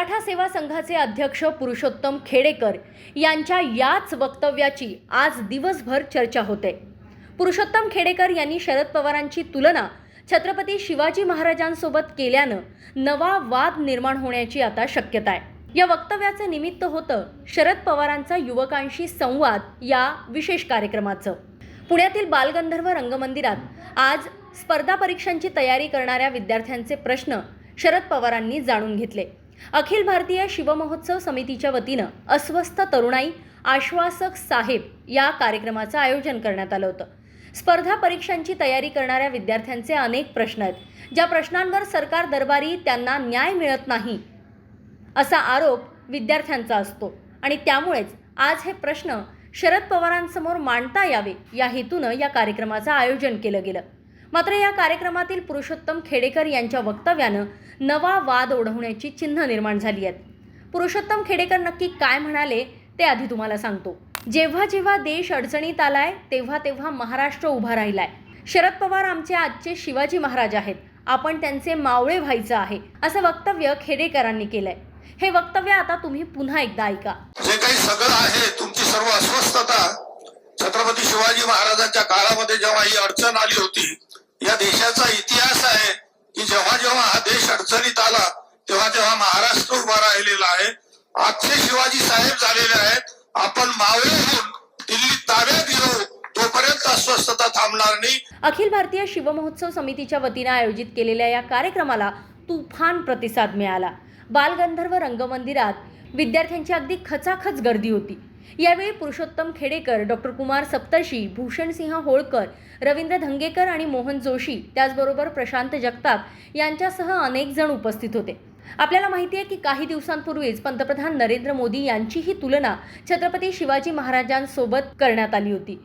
मराठा सेवा संघाचे अध्यक्ष पुरुषोत्तम खेडेकर यांच्या याच वक्तव्याची आज दिवसभर चर्चा होते. पुरुषोत्तम खेडेकर यांनी शरद पवारांची तुलना छत्रपती शिवाजी महाराजांसोबत केल्यानं नवा वाद निर्माण होण्याची आता शक्यता आहे. या वक्तव्याचं निमित्त होतं शरद पवारांचा युवकांशी संवाद या विशेष कार्यक्रमाचं. पुण्यातील बालगंधर्व रंगमंदिरात आज स्पर्धा परीक्षांची तयारी करणाऱ्या विद्यार्थ्यांचे प्रश्न शरद पवारांनी जाणून घेतले. अखिल भारतीय शिवमहोत्सव समितीच्या वतीनं अस्वस्थ तरुणाई आश्वासक साहेब या कार्यक्रमाचं आयोजन करण्यात आलं होतं. स्पर्धा परीक्षांची तयारी करणाऱ्या विद्यार्थ्यांचे अनेक प्रश्न आहेत. ज्या प्रश्नांवर सरकार दरबारी त्यांना न्याय मिळत नाही असा आरोप विद्यार्थ्यांचा असतो. आणि त्यामुळेच आज हे प्रश्न शरद पवारांसमोर मांडता यावे या हेतूनं या कार्यक्रमाचं आयोजन केलं गेलं. मात्र या कार्यक्रमातील पुरुषोत्तम खेडेकर यांच्या वक्तव्यानं नवा वाद ओढवण्याची चिन्ह निर्माण झाली आहेत. पुरुषोत्तम खेडेकर नक्की काय म्हणाले ते आधी तुम्हाला सांगतो. जेव्हा जेव्हा देश अडचणीत आलाय तेव्हा तेव्हा महाराष्ट्र उभा राहिलाय. शरद पवार आमचे आजचे शिवाजी महाराज आहेत. आपण त्यांचे मावळे व्हायचं आहे असं वक्तव्य खेडेकरांनी केलंय. हे वक्तव्य आता तुम्ही पुन्हा एकदा ऐका. जे काही सगळं आहे तुमची सर्व अस्वस्थता छत्रपती शिवाजी महाराजांच्या काळामध्ये जेव्हा ही अडचण आली होती या देशाचा इतिहास आहे की जेव्हा जेव्हा हा देश अडचणीत आला तेव्हा तेव्हा महाराष्ट्र उभा राहिलेला आहे. आजचे शिवाजी साहेब झालेले आहेत. आपण मावळे होऊन दिल्ली ताब्यात घेऊ. तोपर्यंत अस्वस्थता थांबणार नाही. अखिल भारतीय शिवमहोत्सव समितीच्या वतीने आयोजित केलेल्या या कार्यक्रमाला तुफान प्रतिसाद मिळाला. बालगंधर्व रंगमंदिरात विद्यार्थ्यांची अगदी खचाखच गर्दी होती. यावेळी पुरुषोत्तम खेडेकर डॉक्टर कुमार सप्तर्षी भूषणसिंह होळकर रवींद्र धंगेकर आणि मोहन जोशी त्याचबरोबर प्रशांत जगताप यांच्यासह अनेक जण उपस्थित होते. आपल्याला माहिती आहे की काही दिवसांपूर्वीच पंतप्रधान नरेंद्र मोदी यांचीही तुलना छत्रपती शिवाजी महाराजांसोबत करण्यात आली होती.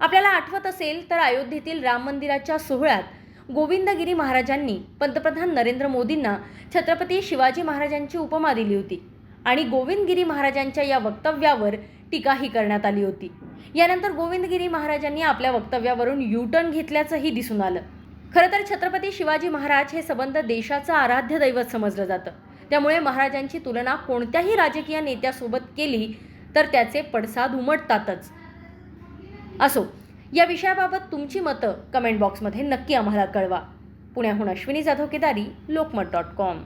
आपल्याला आठवत असेल तर अयोध्येतील राम मंदिराच्या सोहळ्यात गोविंदगिरी महाराजांनी पंतप्रधान नरेंद्र मोदींना छत्रपती शिवाजी महाराजांची उपमा दिली होती. आणि गोविंदगिरी महाराजांच्या या वक्तव्यावर टीकाही करण्यात आली होती. यानंतर गोविंदगिरी महाराजांनी आपल्या वक्तव्यावरून युटर्न घेतल्याचंही दिसून आलं. खरं तर छत्रपती शिवाजी महाराज हे संबंध देशाचं आराध्य दैवत समजलं जातं. त्यामुळे महाराजांची तुलना कोणत्याही राजकीय नेत्यासोबत केली तर त्याचे पडसाद उमटतातच. असो या विषयाबाबत तुमची मतं कमेंट बॉक्समध्ये नक्की आम्हाला कळवा. पुण्याहून अश्विनी जाधव केदारी लोकमत डॉट कॉम